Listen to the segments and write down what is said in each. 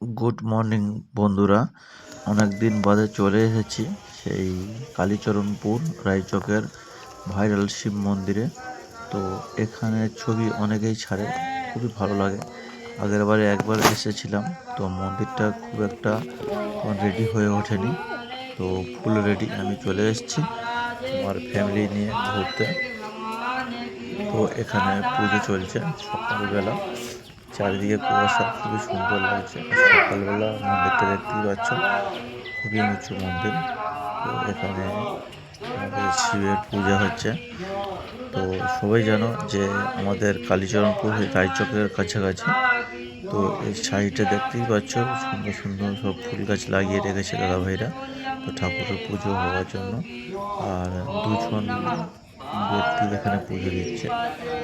Good morning বন্ধুরা। অনেক দিন বাদে চলে এসেছি সেই কালীচরণপুর রায়চকের ভাইরাল শিব মন্দিরে। তো এখানে ছবি অনেকেই ছাড়ে, খুবই ভালো লাগে। আগের বারে একবার এসেছিলাম, তো মন্দিরটা খুব একটা রেডি হয়ে ওঠেনি। তো ফুল রেডি আমি চলে এসেছি আমার ফ্যামিলি নিয়ে ঘুরতে। তো এখানে পুজো চলছে সকালবেলা। চারিদিকে কুয়াশা, খুবই সুন্দর লাগছে। সকালবেলা মন্দিরটা দেখতেই পাচ্ছ, খুবই উঁচু মন্দির। তো এখানে আমাদের শিবের পূজা হচ্ছে। তো সবাই জানো যে আমাদের কালীচরণপুর রায়চকের কাছাকাছি। তো এই সাইডে দেখতেই পাচ্ছ, সুন্দর সুন্দর সব ফুল গাছ লাগিয়ে রেখেছে দাদা ভাইরা তো ঠাকুরের পুজো হওয়ার জন্য। আর দুজন ব্যক্তি এখানে পুজো দিচ্ছে।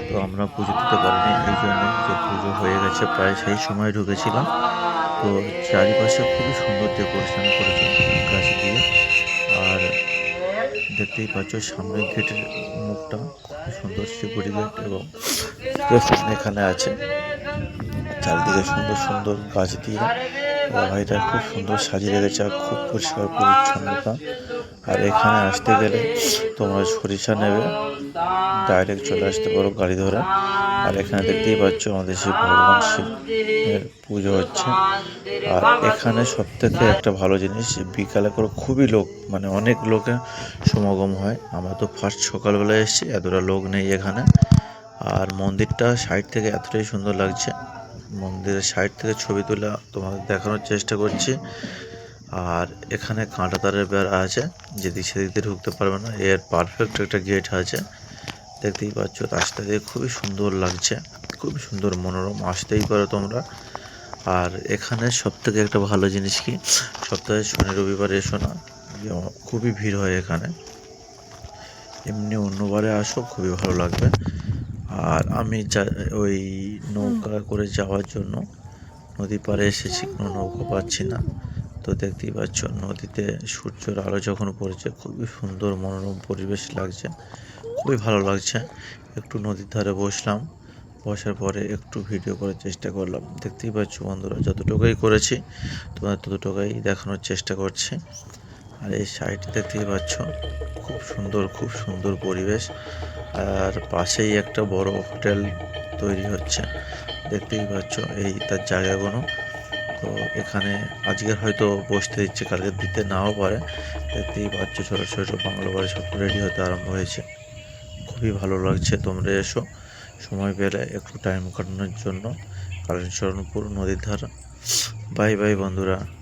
তো আমরা পুজো দিতে পারিনি, এই জন্য যে পুজো হয়ে গেছে, প্রায় সেই সময় ঢুকেছিলাম। তো চারিপাশে খুবই সুন্দর ডেকোরেশন করেছে গাছ দিয়ে। আর দেখতেই পাচ্ছ সামনের গেটের মুখটা খুবই সুন্দর সিকিউরিটি গেট এবং এখানে আছে। চারিদিকে সুন্দর সুন্দর গাছ দিয়ে ভাইটা খুব সুন্দর সাজিয়ে রেখেছে আর খুব পরিষ্কার পরিচ্ছন্নতা। আর এখানে আসতে গেলে তোমরা সরিষা নেবে ডাইরেক্ট চলে আসতে পারো গাড়ি ধরে। আর এখানে দেখতেই পাচ্ছ আমাদের শিব ভগবান শিবের পুজো হচ্ছে। আর এখানে সব থেকে একটা ভালো জিনিস, বিকালে করে খুবই লোক মানে অনেক লোকের সমাগম হয়। আমরা তো ফার্স্ট সকালবেলা এসেছি, এতটা লোক নেই এখানে। আর মন্দিরটা সাইড থেকে এতটাই সুন্দর লাগছে। মন্দিরের সাইড থেকে ছবি তোলা তোমাদের দেখানোর চেষ্টা করছি। আর এখানে কাঁটা তারের বেড়া আছে, যেদিক সেদিক দিয়ে ঢুকতে পারবে না। এর পারফেক্ট একটা গেট আছে। দেখতেই পাচ্ছ, রাস্তা দিয়ে খুবই সুন্দর লাগছে, খুবই সুন্দর মনোরম, আসতেই পারো তোমরা। আর এখানে সব থেকে একটা ভালো জিনিস কি, সপ্তাহে শনি, রবিবার এসো না খুবই ভিড় হয় এখানে। এমনি অন্যবারে আসো, খুবই ভালো লাগবে। আর আমি যা, ওই নৌকা করে যাওয়ার জন্য নদী পাড়ে এসেছি, কোনো নৌকা পাচ্ছি না। তো দেখতেই পাচ্ছ, নদীতে সূর্যের আলো যখন পড়েছে, খুবই সুন্দর মনোরম পরিবেশ লাগছে, খুবই ভালো লাগছে। একটু নদীর ধারে বসলাম, বসার পরে একটু ভিডিও করার চেষ্টা করলাম। দেখতেই পাচ্ছ বন্ধুরা, যতটুকুই করেছি তোমার ততটুকুই দেখানোর চেষ্টা করছি। আর এই সাইডে দেখতেই পাচ্ছ, খুব সুন্দর খুব সুন্দর পরিবেশ। আর পাশেই একটা বড় হোটেল তৈরি হচ্ছে। দেখতেই পাচ্ছ, এই তার জায়গাগুলো। তো এখানে আজকের হয়তো বসতে দিচ্ছে কালকে দিতে নাও পারে। দেখতেই পাচ্ছ, ছোটো ছোটো বাংলো বাড়ি সব রেডি হতে আরম্ভ হয়েছে। খুবই ভালো লাগছে, তোমরা এসো। সময় পেলে একটু টাইম কাটানোর জন্য। কালীচরণপুর নদীর ধারা। বাই বাই বন্ধুরা।